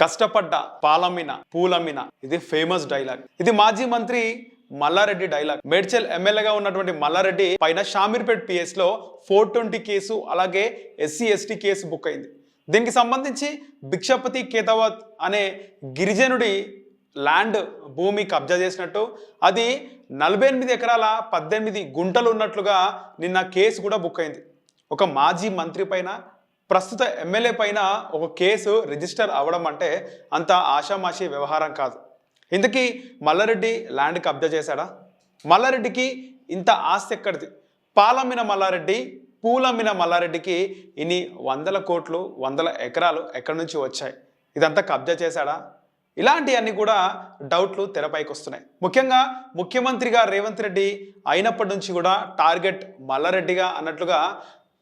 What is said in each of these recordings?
కష్టపడ్డ పాలమ్మిన పూలమ్మిన ఇది famous dialogue ఇది మాజీ మంత్రి మల్లారెడ్డి డైలాగ్ మేడ్చల్ ఎమ్మెల్యేగా ఉన్నటువంటి మల్లారెడ్డి పైన షామీర్పేట్ పిఎస్లో ఫోర్ ట్వంటీ కేసు అలాగే ఎస్సీ ఎస్టీ కేసు బుక్ అయింది. దీనికి సంబంధించి భిక్షపతి కేతవత్ అనే గిరిజనుడి ల్యాండ్ భూమి కబ్జా చేసినట్టు అది నలభై ఎనిమిది ఎకరాల పద్దెనిమిది గుంటలు ఉన్నట్లుగా నిన్న కేసు కూడా బుక్ అయింది. ఒక మాజీ మంత్రి పైన ప్రస్తుత ఎమ్మెల్యే పైన ఒక కేసు రిజిస్టర్ అవ్వడం అంటే అంత ఆషామాషి వ్యవహారం కాదు. ఇంతకీ మల్లారెడ్డి ల్యాండ్ కబ్జా చేశాడా? మల్లారెడ్డికి ఇంత ఆస్తి ఎక్కడిది? పాలమ్మిన మల్లారెడ్డి పూలమ్మిన మల్లారెడ్డికి ఇన్ని వందల కోట్లు వందల ఎకరాలు ఎక్కడి నుంచి వచ్చాయి? ఇదంతా కబ్జా చేశాడా? ఇలాంటివన్నీ కూడా డౌట్లు తెరపైకి వస్తున్నాయి. ముఖ్యంగా ముఖ్యమంత్రిగా రేవంత్ రెడ్డి అయినప్పటి నుంచి కూడా టార్గెట్ మల్లారెడ్డిగా అన్నట్లుగా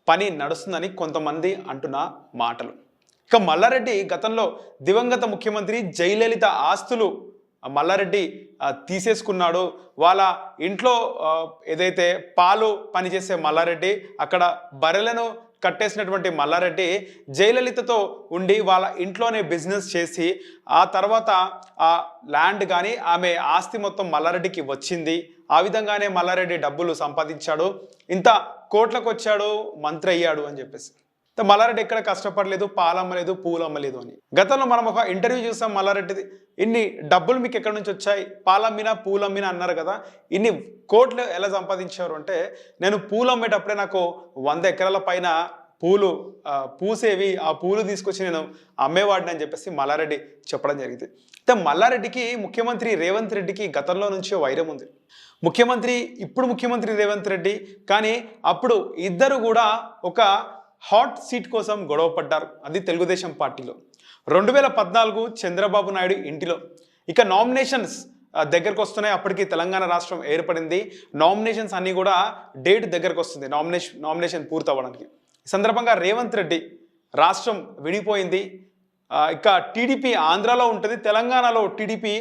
పని నడుస్తుందని కొంతమంది అంటున్న మాటలు. ఇక మల్లారెడ్డి గతంలో దివంగత ముఖ్యమంత్రి జయలలిత ఆస్తులు మల్లారెడ్డి తీసేసుకున్నాడు. వాళ్ళ ఇంట్లో ఏదైతే పాలు పనిచేసే మల్లారెడ్డి అక్కడ బర్రెలను కట్టేసినటువంటి మల్లారెడ్డి జయలలితతో ఉండి వాళ్ళ ఇంట్లోనే బిజినెస్ చేసి ఆ తర్వాత ఆ ల్యాండ్ కానీ ఆమె ఆస్తి మొత్తం మల్లారెడ్డికి వచ్చింది. ఆ విధంగానే మల్లారెడ్డి డబ్బులు సంపాదించాడు. ఇంత కోట్లకు వచ్చాడు మంత్రి అయ్యాడు అని చెప్పేసి. మల్లారెడ్డి ఎక్కడ కష్టపడలేదు పాలమ్మలేదు పూలు అమ్మలేదు అని. గతంలో మనం ఒక ఇంటర్వ్యూ చూసాం మల్లారెడ్డిది. ఇన్ని డబ్బులు మీకు ఎక్కడి నుంచి వచ్చాయి? పాలమ్మినా పూలు అమ్మినా అన్నారు కదా. ఇన్ని కోట్లు ఎలా సంపాదించారు అంటే నేను పూలు అమ్మేటప్పుడే నాకు వంద ఎకరాల పైన పూలు పూసేవి ఆ పూలు తీసుకొచ్చి నేను అమ్మేవాడిని అని చెప్పేసి మల్లారెడ్డి చెప్పడం జరిగింది. అయితే మల్లారెడ్డికి ముఖ్యమంత్రి రేవంత్ రెడ్డికి గతంలో నుంచి వైరం ఉంది. ముఖ్యమంత్రి ఇప్పుడు ముఖ్యమంత్రి రేవంత్ రెడ్డి కానీ అప్పుడు ఇద్దరు కూడా ఒక హాట్ సీట్ కోసం గొడవ పడ్డారు. అది తెలుగుదేశం పార్టీలో. రెండు వేల పద్నాలుగు చంద్రబాబు నాయుడు ఇంటిలో. ఇక నామినేషన్స్ దగ్గరకు వస్తున్నాయి. అప్పటికి తెలంగాణ రాష్ట్రం ఏర్పడింది. నామినేషన్స్ అన్నీ కూడా డేట్ దగ్గరకు వస్తుంది. నామినేషన్ నామినేషన్ పూర్తవ్వడానికి. ఈ సందర్భంగా రేవంత్ రెడ్డి రాష్ట్రం విడిపోయింది ఇక టీడీపీ ఆంధ్రాలో ఉంటుంది. తెలంగాణలో టీడీపీ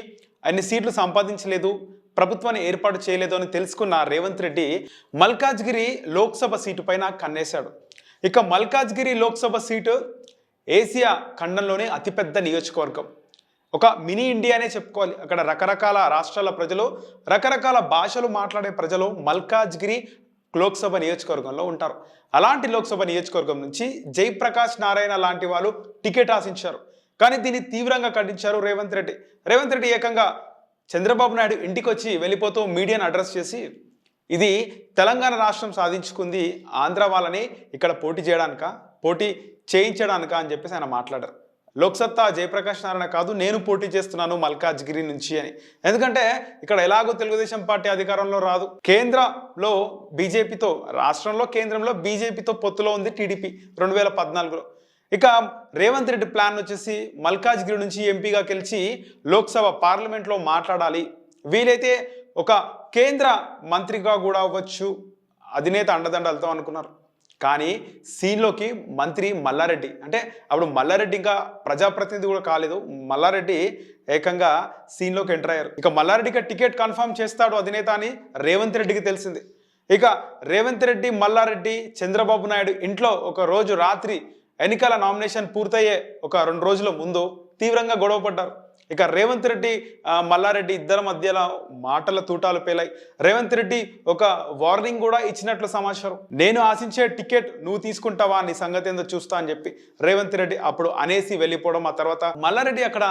అన్ని సీట్లు సంపాదించలేదు. ప్రభుత్వాన్ని ఏర్పాటు చేయలేదు అని తెలుసుకున్న రేవంత్ రెడ్డి మల్కాజ్గిరి లోక్సభ సీటు పైన కన్నేశాడు. ఇక మల్కాజ్గిరి లోక్సభ సీటు ఏసియా ఖండంలోనే అతిపెద్ద నియోజకవర్గం. ఒక మినీ ఇండియానే చెప్పుకోవాలి. అక్కడ రకరకాల రాష్ట్రాల ప్రజలు రకరకాల భాషలు మాట్లాడే ప్రజలు మల్కాజ్గిరి లోక్సభ నియోజకవర్గంలో ఉంటారు. అలాంటి లోక్సభ నియోజకవర్గం నుంచి జయప్రకాష్ నారాయణ లాంటి వాళ్ళు టికెట్ ఆశించారు. కానీ దీన్ని తీవ్రంగా ఖండించారు రేవంత్ రెడ్డి. రేవంత్ రెడ్డి ఏకంగా చంద్రబాబు నాయుడు ఇంటికి వచ్చి వెళ్ళిపోతూ మీడియాను అడ్రస్ చేసి ఇది తెలంగాణ రాష్ట్రం సాధించుకుంది ఆంధ్ర వాళ్ళని ఇక్కడ పోటీ చేయడానిక? పోటీ చేయించడానిక అని చెప్పేసి ఆయన మాట్లాడారు. లోక్సత్తా జయప్రకాష్ నారాయణ కాదు నేను పోటీ చేస్తున్నాను మల్కాజ్గిరి నుంచి అని. ఎందుకంటే ఇక్కడ ఎలాగో తెలుగుదేశం పార్టీ అధికారంలో రాదు. కేంద్రంలో బీజేపీతో రాష్ట్రంలో కేంద్రంలో బీజేపీతో పొత్తులో ఉంది టీడీపీ రెండు వేల పద్నాలుగులో. ఇక రేవంత్ రెడ్డి ప్లాన్ వచ్చేసి మల్కాజ్గిరి నుంచి ఎంపీగా గెలిచి లోక్సభ పార్లమెంట్లో మాట్లాడాలి. వీలైతే ఒక కేంద్ర మంత్రిగా కూడా అవ్వచ్చు. అధినేత అండదండలతో అనుకున్నారు. కానీ సీన్లోకి మంత్రి మల్లారెడ్డి అంటే అప్పుడు మల్లారెడ్డి ఇంకా ప్రజాప్రతినిధి కూడా కాలేదు. మల్లారెడ్డి ఏకంగా సీన్లోకి ఎంటర్ అయ్యారు. ఇక మల్లారెడ్డికి టికెట్ కన్ఫర్మ్ చేస్తాడు అధినేత అని రేవంత్ రెడ్డికి తెలిసింది. ఇక రేవంత్ రెడ్డి మల్లారెడ్డి చంద్రబాబు నాయుడు ఇంట్లో ఒక రోజు రాత్రి ఎన్నికల నామినేషన్ పూర్తయ్యే ఒక రెండు రోజుల ముందు తీవ్రంగా గొడవ పడ్డారు ఇక రేవంత్ రెడ్డి మల్లారెడ్డి ఇద్దరి మధ్యలో మాటల తూటాలు పేలాయి. రేవంత్ రెడ్డి ఒక వార్నింగ్ కూడా ఇచ్చినట్లు సమాచారం. నేను ఆశించే టికెట్ నువ్వు తీసుకుంటావా నీ సంగతి ఏందో చూస్తా అని చెప్పి రేవంత్ రెడ్డి అప్పుడు అనేసి వెళ్ళిపోవడం ఆ తర్వాత మల్లారెడ్డి అక్కడ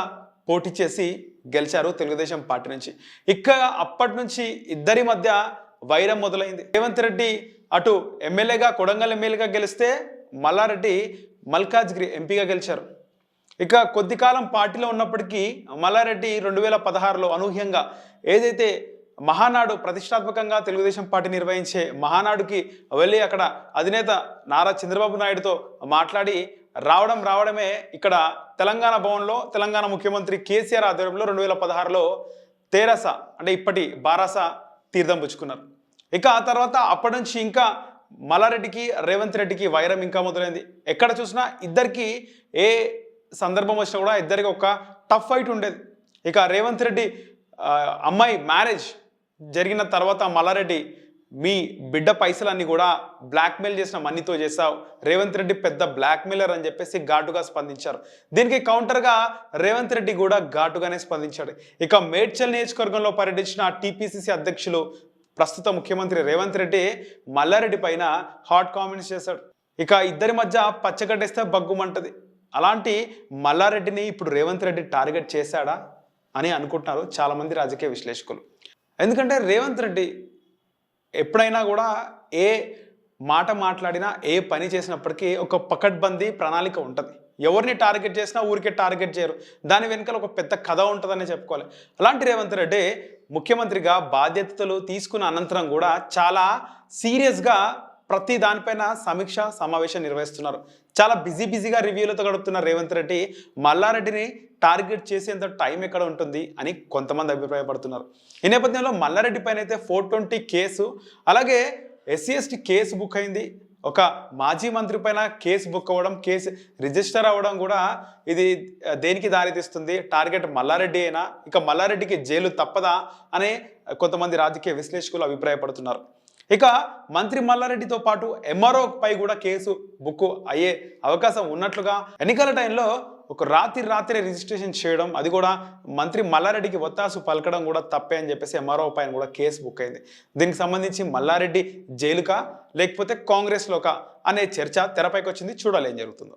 పోటీ చేసి గెలిచారు తెలుగుదేశం పార్టీ నుంచి. ఇక అప్పటి నుంచి ఇద్దరి మధ్య వైరం మొదలైంది. రేవంత్ రెడ్డి అటు ఎమ్మెల్యేగా కొడంగల్ ఎమ్మెల్యేగా గెలిస్తే మల్లారెడ్డి మల్కాజ్గిరి ఎంపీగా గెలిచారు. ఇక కొద్ది కాలం పార్టీలో ఉన్నప్పటికీ మల్లారెడ్డి రెండు వేల పదహారులో అనూహ్యంగా ఏదైతే మహానాడు ప్రతిష్టాత్మకంగా తెలుగుదేశం పార్టీ నిర్వహించే మహానాడుకి వెళ్ళి అక్కడ అధినేత నారా చంద్రబాబు నాయుడుతో మాట్లాడి రావడం రావడమే ఇక్కడ తెలంగాణ భవన్లో తెలంగాణ ముఖ్యమంత్రి కేసీఆర్ ఆధ్వర్యంలో రెండు వేల పదహారులో తేరస అంటే ఇప్పటి బారాస తీర్థం పుచ్చుకున్నారు. ఇక ఆ తర్వాత అప్పటి నుంచి ఇంకా మల్లారెడ్డికి రేవంత్ రెడ్డికి వైరం ఇంకా మొదలైంది. ఎక్కడ చూసినా ఇద్దరికి ఏ సందర్భం వచ్చినా కూడా ఇద్దరికి ఒక టఫ్ ఫైట్ ఉండేది. ఇక రేవంత్ రెడ్డి అమ్మాయి మ్యారేజ్ జరిగిన తర్వాత మల్లారెడ్డి మీ బిడ్డ పైసలన్నీ కూడా బ్లాక్మెయిల్ చేసిన మనీతో చేశావు. రేవంత్ రెడ్డి పెద్ద బ్లాక్మెయిలర్ అని చెప్పేసి ఘాటుగా స్పందించారు. దీనికి కౌంటర్గా రేవంత్ రెడ్డి కూడా ఘాటుగానే స్పందించాడు. ఇక మేడ్చల్ నియోజకవర్గంలో పర్యటించిన టీపీసీసీ అధ్యక్షులు ప్రస్తుత ముఖ్యమంత్రి రేవంత్ రెడ్డి మల్లారెడ్డి పైన హాట్ కామెంట్స్ చేశాడు. ఇక ఇద్దరి మధ్య పచ్చగడ్డేస్తే బగ్గుమంటది. అలాంటి మల్లారెడ్డిని ఇప్పుడు రేవంత్ రెడ్డి టార్గెట్ చేశాడా అని అనుకుంటున్నారు చాలామంది రాజకీయ విశ్లేషకులు. ఎందుకంటే రేవంత్ రెడ్డి ఎప్పుడైనా కూడా ఏ మాట మాట్లాడినా ఏ పని చేసినప్పటికీ ఒక పకడ్బందీ ప్రణాళిక ఉంటుంది. ఎవరిని టార్గెట్ చేసినా ఊరికే టార్గెట్ చేయరు. దాని వెనుకల ఒక పెద్ద కథ ఉంటుందని చెప్పుకోవాలి. అలాంటి రేవంత్ రెడ్డి ముఖ్యమంత్రిగా బాధ్యతలు తీసుకున్న అనంతరం కూడా చాలా సీరియస్గా ప్రతి దానిపైన సమీక్ష సమావేశం నిర్వహిస్తున్నారు. చాలా బిజీ బిజీగా రివ్యూలతో గడుపుతున్న రేవంత్ రెడ్డి మల్లారెడ్డిని టార్గెట్ చేసేంత టైం ఎక్కడ ఉంటుంది అని కొంతమంది అభిప్రాయపడుతున్నారు. ఈ నేపథ్యంలో మల్లారెడ్డి పైన అయితే ఫోర్ ట్వంటీ కేసు అలాగే ఎస్సీ ఎస్టీ కేసు బుక్ అయింది. ఒక మాజీ మంత్రి పైన కేసు బుక్ అవ్వడం కేసు రిజిస్టర్ అవ్వడం కూడా ఇది దేనికి దారితీస్తుంది? టార్గెట్ మల్లారెడ్డి అయినా ఇక మల్లారెడ్డికి జైలు తప్పదా? అనే కొంతమంది రాజకీయ విశ్లేషకులు అభిప్రాయపడుతున్నారు. ఇక మంత్రి మల్లారెడ్డితో పాటు ఎంఆర్ఓ పై కూడా కేసు బుక్ అయ్యే అవకాశం ఉన్నట్లుగా ఎన్నికల టైంలో ఒక రాత్రి రాత్రి రిజిస్ట్రేషన్ చేయడం అది కూడా మంత్రి మల్లారెడ్డికి ఒత్తాసు పలకడం కూడా తప్పే అని చెప్పేసి ఎంఆర్ఓ పైన కూడా కేసు బుక్ అయింది. దీనికి సంబంధించి మల్లారెడ్డి జైలుకా లేకపోతే కాంగ్రెస్లోకా అనే చర్చ తెరపైకి వచ్చింది చూడాలి ఏం జరుగుతుందో.